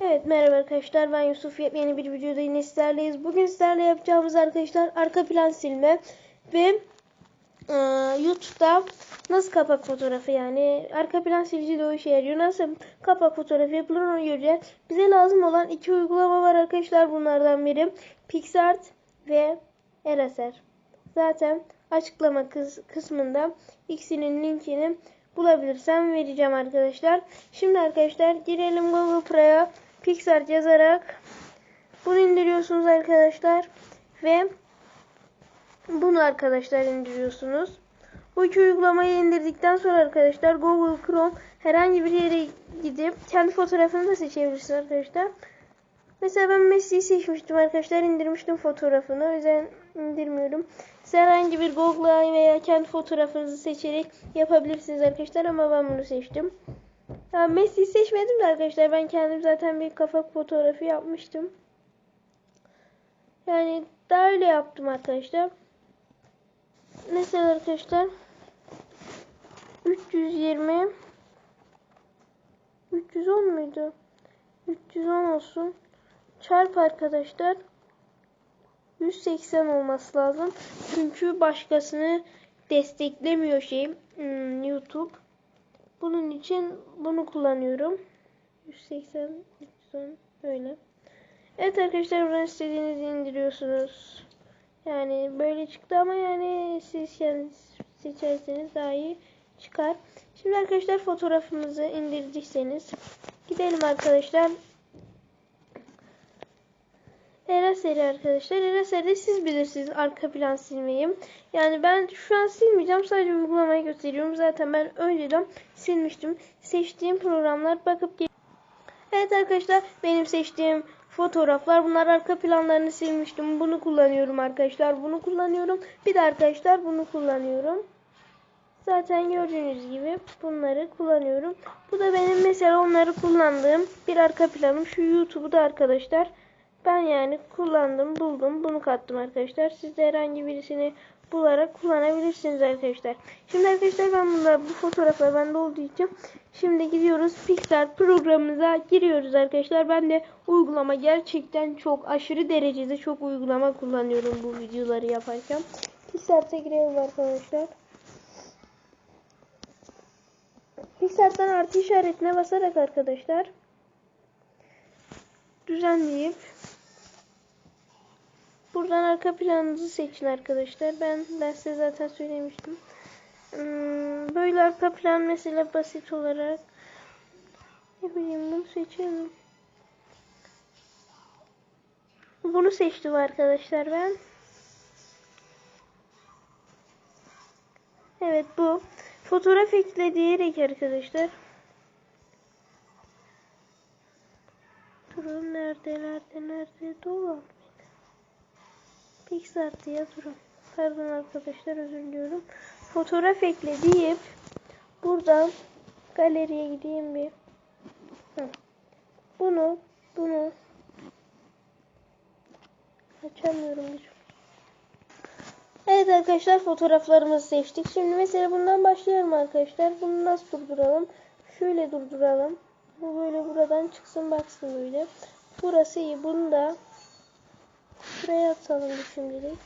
Evet merhaba arkadaşlar ben Yusuf yeni bir videoda yine sizlerleyiz. Bugün sizlerle yapacağımız arkadaşlar arka plan silme ve e, YouTube'da nasıl kapak fotoğrafı yani arka plan silici de o işe yarıyor. Nasıl kapak fotoğrafı yapılır onu göreceğiz. Bize lazım olan iki uygulama var arkadaşlar bunlardan biri PixArt ve Eraser. Zaten açıklama kıs kısmında ikisinin linkini bulabilirsem vereceğim arkadaşlar. Şimdi arkadaşlar girelim Google Play'a Pixar yazarak bunu indiriyorsunuz arkadaşlar ve bunu arkadaşlar indiriyorsunuz. Bu iki uygulamayı indirdikten sonra arkadaşlar Google Chrome herhangi bir yere gidip kendi fotoğrafını da seçebilirsiniz arkadaşlar. Mesela ben Messi'yi seçmiştim arkadaşlar indirmiştim fotoğrafını o yüzden indirmiyorum. Siz herhangi bir Google'a veya kendi fotoğrafınızı seçerek yapabilirsiniz arkadaşlar ama ben bunu seçtim. Ya Messi'yi seçmedim de arkadaşlar ben kendim zaten bir kafa fotoğrafı yapmıştım. Yani daha öyle yaptım arkadaşlar. Mesela arkadaşlar 320 310 muydu? 310 olsun. Çarp arkadaşlar 180 olması lazım. Çünkü başkasını desteklemiyor şey YouTube. Bunun için bunu kullanıyorum. 180 310 öyle. Evet arkadaşlar buradan istediğinizi indiriyorsunuz. Yani böyle çıktı ama yani siz kendiniz seçerseniz daha iyi çıkar. Şimdi arkadaşlar fotoğrafımızı indirdiyseniz gidelim arkadaşlar. Eraser'i arkadaşlar. Eraser'de siz bilirsiniz arka plan silmeyi. Yani ben şu an silmeyeceğim. Sadece uygulamayı gösteriyorum. Zaten ben önceden silmiştim. Seçtiğim programlar bakıp Evet arkadaşlar benim seçtiğim fotoğraflar. Bunlar arka planlarını silmiştim. Bunu kullanıyorum arkadaşlar. Bunu kullanıyorum. Bir de arkadaşlar bunu kullanıyorum. Zaten gördüğünüz gibi bunları kullanıyorum. Bu da benim mesela onları kullandığım bir arka planım. Şu YouTube'u da arkadaşlar ben yani kullandım, buldum, bunu kattım arkadaşlar. Siz de herhangi birisini bularak kullanabilirsiniz arkadaşlar. Şimdi arkadaşlar ben bunlar bu fotoğraflar bende olduğu için şimdi gidiyoruz Pixar programımıza giriyoruz arkadaşlar. Ben de uygulama gerçekten çok aşırı derecede çok uygulama kullanıyorum bu videoları yaparken. Pixar'ta girelim arkadaşlar. Pixar'dan artı işaretine basarak arkadaşlar düzenleyip buradan arka planınızı seçin arkadaşlar. Ben, ben size zaten söylemiştim. Hmm, böyle arka plan mesela basit olarak ne bileyim bunu seçelim. Bunu seçtim arkadaşlar ben. Evet bu. Fotoğraf ekle diyerek arkadaşlar. Durun nerede nerede nerede dolap. Pixar diye durun. Pardon arkadaşlar özür diliyorum. Fotoğraf ekle deyip buradan galeriye gideyim bir. Hı. Bunu bunu açamıyorum bir. Evet arkadaşlar fotoğraflarımızı seçtik. Şimdi mesela bundan başlayalım arkadaşlar. Bunu nasıl durduralım? Şöyle durduralım. Bu böyle buradan çıksın baksın böyle. Burası iyi. Bunu da şuraya atalım şimdilik.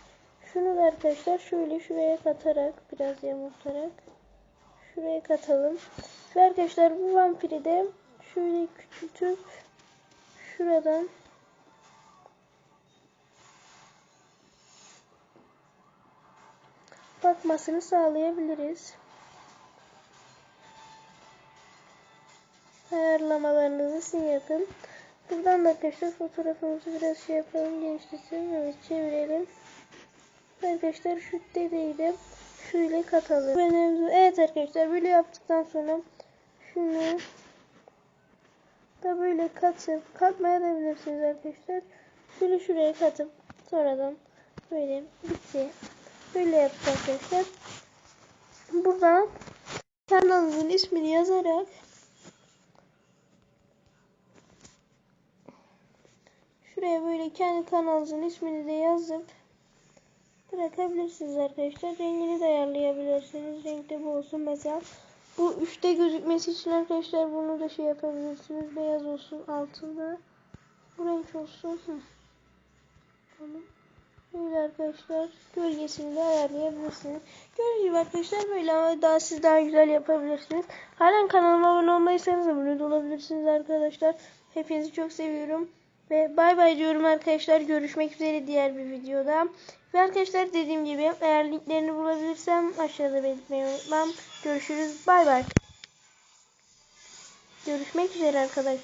Şunu da arkadaşlar şöyle şuraya katarak biraz yamultarak şuraya katalım. Ve arkadaşlar bu vampiri de şöyle küçültüp şuradan bakmasını sağlayabiliriz. ayarlamalarınızı siz yapın. Buradan da arkadaşlar fotoğrafımızı biraz şey yapalım genişletelim. Evet çevirelim. Arkadaşlar şu dedeyi de şöyle katalım. Evet arkadaşlar böyle yaptıktan sonra şunu da böyle katıp katmaya da bilirsiniz arkadaşlar. Şöyle şuraya katıp sonradan böyle bitti. Böyle yaptık arkadaşlar. Buradan kanalımızın ismini yazarak Şuraya böyle kendi kanalınızın ismini de yazıp bırakabilirsiniz arkadaşlar. Rengini de ayarlayabilirsiniz. Renk de bu olsun mesela. Bu üçte gözükmesi için arkadaşlar bunu da şey yapabilirsiniz. Beyaz olsun altında. Bu renk olsun. Tamam. Böyle arkadaşlar gölgesini de ayarlayabilirsiniz. Gördüğünüz gibi arkadaşlar böyle ama daha siz daha güzel yapabilirsiniz. Halen kanalıma abone olmayırsanız abone olabilirsiniz arkadaşlar. Hepinizi çok seviyorum. Ve bay bay diyorum arkadaşlar. Görüşmek üzere diğer bir videoda. Ve arkadaşlar dediğim gibi eğer linklerini bulabilirsem aşağıda belirtmeyi unutmam. Görüşürüz. Bay bay. Görüşmek üzere arkadaşlar.